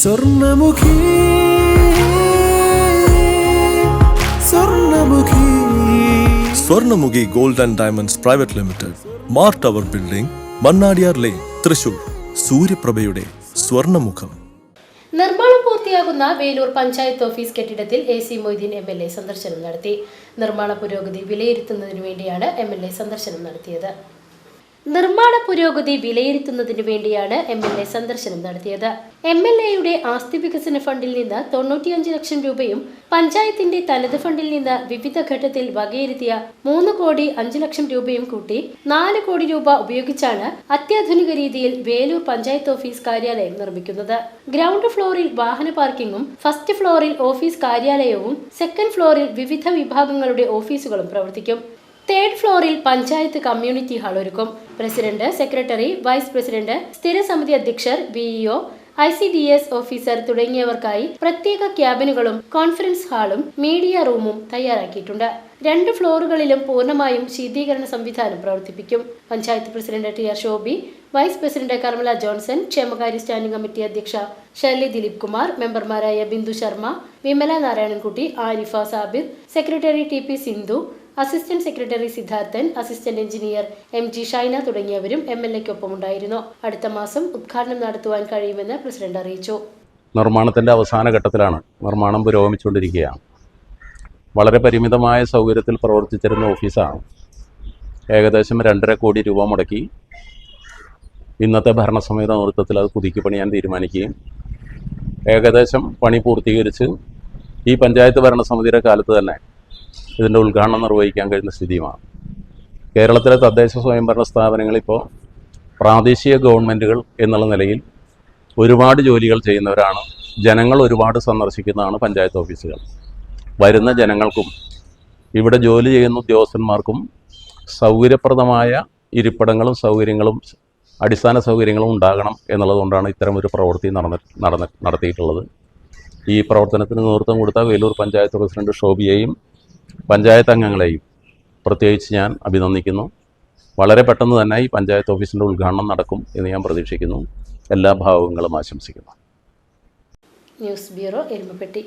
Swarnamukhi Swarnamukhi. Swarnamukhi gold and diamonds private limited Mar tower building Mannadiyar lane Thrissur. സൂര്യപ്രഭയുടെ സ്വർണമുഖം. നിർമ്മാണം പൂർത്തിയാകുന്ന Velur panchayat office കെട്ടിടത്തിൽ A C Moideen M L A സന്ദർശനം നടത്തി. നിർമ്മാണ പുരോഗതി വിലയിരുത്തുന്നതിനു വേണ്ടിയാണ് എം എൽ എ സന്ദർശനം നടത്തിയത്. നിർമ്മാണ പുരോഗതി വിലയിരുത്തുന്നതിനു വേണ്ടിയാണ് എം എൽ എ സന്ദർശനം നടത്തിയത്. എം എൽ എയുടെ ആസ്തി വികസന ഫണ്ടിൽ നിന്ന് തൊണ്ണൂറ്റിയഞ്ച് ലക്ഷം രൂപയും പഞ്ചായത്തിന്റെ തനത് ഫണ്ടിൽ നിന്ന് വിവിധ ഘട്ടത്തിൽ വകയിരുത്തിയ മൂന്ന് കോടി അഞ്ച് ലക്ഷം രൂപയും കൂട്ടി നാല് കോടി രൂപ ഉപയോഗിച്ചാണ് അത്യാധുനിക രീതിയിൽ വേലൂർ പഞ്ചായത്ത് ഓഫീസ് കാര്യാലയം നിർമ്മിക്കുന്നത്. ഗ്രൗണ്ട് ഫ്ലോറിൽ വാഹന പാർക്കിംഗും ഫസ്റ്റ് ഫ്ലോറിൽ ഓഫീസ് കാര്യാലയവും സെക്കൻഡ് ഫ്ലോറിൽ വിവിധ വിഭാഗങ്ങളുടെ ഓഫീസുകളും പ്രവർത്തിക്കും. തേർഡ് ഫ്ലോറിൽ പഞ്ചായത്ത് കമ്മ്യൂണിറ്റി ഹാൾ ഒരുക്കും. പ്രസിഡന്റ് സെക്രട്ടറി വൈസ് പ്രസിഡന്റ് സ്ഥിരസമിതി അധ്യക്ഷർ VEO I C D S officer തുടങ്ങിയവർക്കായി പ്രത്യേക ക്യാബിനുകളും കോൺഫറൻസ് ഹാളും മീഡിയ റൂമും തയ്യാറാക്കിയിട്ടുണ്ട്. രണ്ട് ഫ്ലോറുകളിലും പൂർണമായും ശീതീകരണ സംവിധാനം പ്രവർത്തിപ്പിക്കും. Panchayat president T R Shobi vice president Karmala Johnson ക്ഷേമകാര്യ സ്റ്റാൻഡിംഗ് കമ്മിറ്റി അധ്യക്ഷ ഷർലി ദിലീപ് കുമാർ മെമ്പർമാരായ Bindu Sharma Vimala Narayanankutty Arifa Sabir secretary T P Sindhu assistant secretary Siddharthan assistant engineer M G Shaina തുടങ്ങിയവരും എം എൽ എക്കൊപ്പമുണ്ടായിരുന്നു. അടുത്ത മാസം ഉദ്ഘാടനം നടത്തുവാൻ കഴിയുമെന്ന് president അറിയിച്ചു. നിർമ്മാണത്തിന്റെ അവസാന ഘട്ടത്തിലാണ് നിർമ്മാണം പുരോഗമിച്ചുകൊണ്ടിരിക്കുകയാണ്. വളരെ പരിമിതമായ സൗകര്യത്തിൽ പ്രവർത്തിച്ചിരുന്ന ഓഫീസാണ്. ഏകദേശം രണ്ടര കോടി രൂപ മുടക്കി ഇന്നത്തെ ഭരണസമിതി നേതൃത്വത്തിൽ അത് പുതുക്കി പണിയാൻ തീരുമാനിക്കുകയും ഏകദേശം പണി പൂർത്തീകരിച്ച് ഈ പഞ്ചായത്ത് ഭരണസമിതിയുടെ കാലത്ത് തന്നെ ഇതിന്റെ ഉദ്ഘാടനം നിർവഹിക്കാൻ കഴിയുന്ന സ്ഥിതിയുമാണ്. കേരളത്തിലെ തദ്ദേശ സ്വയംഭരണ സ്ഥാപനങ്ങൾ ഇപ്പോൾ പ്രാദേശിക ഗവൺമെന്റുകൾ എന്നുള്ള നിലയിൽ ഒരുപാട് ജോലികൾ ചെയ്യുന്നവരാണ്. ജനങ്ങൾ ഒരുപാട് സന്ദർശിക്കുന്നതാണ് പഞ്ചായത്ത് ഓഫീസുകൾ. വരുന്ന ജനങ്ങൾക്കും ഇവിടെ ജോലി ചെയ്യുന്ന ഉദ്യോഗസ്ഥന്മാർക്കും സൗകര്യപ്രദമായ ഇരിപ്പിടങ്ങളും സൗകര്യങ്ങളും അടിസ്ഥാന സൗകര്യങ്ങളും ഉണ്ടാകണം എന്നുള്ളതുകൊണ്ടാണ് ഇത്തരം ഒരു പ്രവൃത്തി നടന്ന നടന്ന നടത്തിയിട്ടുള്ളത്. ഈ പ്രവർത്തനത്തിന് നേതൃത്വം കൊടുത്ത വേലൂർ പഞ്ചായത്ത് പ്രസിഡന്റ് ഷോബിയെയും പഞ്ചായത്ത് അംഗങ്ങളെയും പ്രത്യേകിച്ച് ഞാൻ അഭിനന്ദിക്കുന്നു. വളരെ പെട്ടെന്ന് തന്നെ ഈ പഞ്ചായത്ത് ഓഫീസിന്റെ ഉദ്ഘാടനം നടക്കും എന്ന് ഞാൻ പ്രതീക്ഷിക്കുന്നു. എല്ലാ ഭാവങ്ങളും ആശംസിക്കുന്നു. News bureau Erumapetty.